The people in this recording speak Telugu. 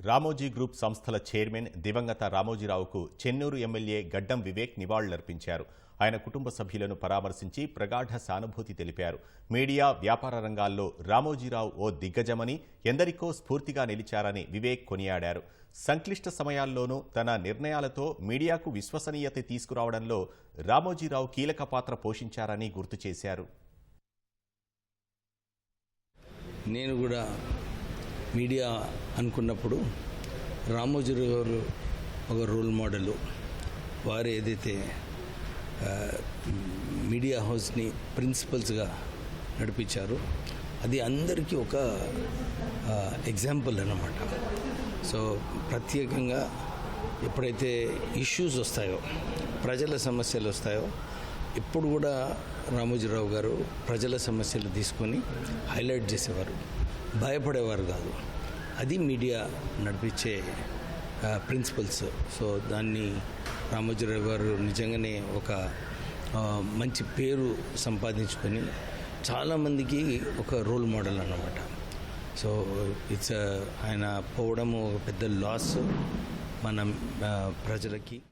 రామోజీ గ్రూప్ సంస్థల చైర్మన్ దివంగత రామోజీరావుకు చెన్నూరు ఎమ్మెల్యే గడ్డం వివేక్ నివాళులర్పించారు. ఆయన కుటుంబ సభ్యులను పరామర్శించి ప్రగాఢ సానుభూతి తెలిపారు. మీడియా వ్యాపార రంగాల్లో రామోజీరావు ఓ దిగ్గజమని ఎందరికో స్ఫూర్తిగా నిలిచారని వివేక్ కొనియాడారు. సంక్లిష్ట సమయాల్లోనూ తన నిర్ణయాలతో మీడియాకు విశ్వసనీయత తీసుకురావడంలో రామోజీరావు కీలక పాత్ర పోషించారని గుర్తు చేశారు. నేను కూడా మీడియా అనుకున్నప్పుడు రామోజీ గారు ఒక రోల్ మోడలు. వారు ఏదైతే మీడియా హౌస్ని ప్రిన్సిపల్స్గా నడిపించారు. అది అందరికీ ఒక ఎగ్జాంపుల్ అన్నమాట. సో ప్రత్యేకంగా ఎప్పుడైతే ఇష్యూస్ వస్తాయో ప్రజల సమస్యలు వస్తాయో ఇప్పుడు కూడా రామోజీరావు గారు ప్రజల సమస్యలు తీసుకొని హైలైట్ చేసేవారు. భయపడేవారు కాదు. అది మీడియా నడిపించే ప్రిన్సిపల్స్ సో దాన్ని రామోజీరావు గారు నిజంగానే ఒక మంచి పేరు సంపాదించుకొని చాలామందికి ఒక రోల్ మోడల్ అన్నమాట. సో ఇట్స్ ఆయన పోవడం ఒక పెద్ద లాస్ మన ప్రజలకి